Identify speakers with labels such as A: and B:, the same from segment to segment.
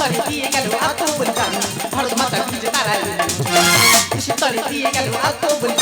A: তরে দিয়ে গেল আত্মবলিদান ভারত মাতা খুঁজে তারাই দেশের তরে দিয়ে গেল আত্মবলিদান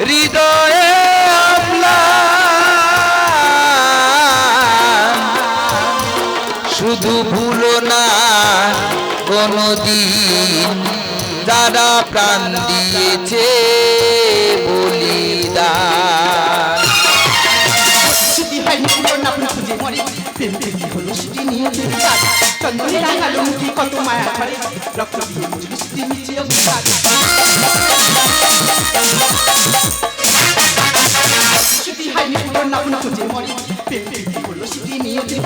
B: হৃদয়ে শুধু ভুলো না, কোনদিন দাদা প্রাণ দিয়েছে বলিদান।
A: চন্দ্রের কত মায়া করে, রক্ত নিচে নাগুন খুঁজে মরি পেটি হলো সিটি নিয়তি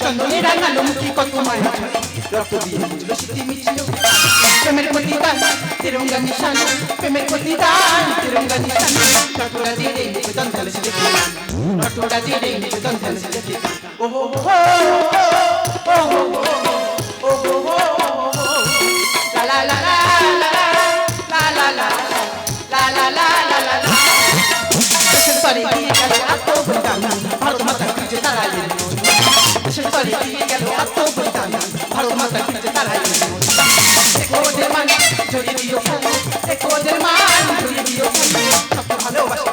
A: চন্দনে রাঙালো মুখে কত মায়া রক্ত দিয়ে বুঝলো সিটি মিছিল প্রেমের প্রতিদান তেরঙ্গা নিশান প্রেমের প্রতিদান তেরঙ্গা নিশান টটোরা দিয়ে রে বেতন ধালে সে দেখি টটোরা দিয়ে রে বেতন ধালে সে দেখি ওহো ওহো ওহো তোমার কাছে তারাই কোদের ভালোবাসা।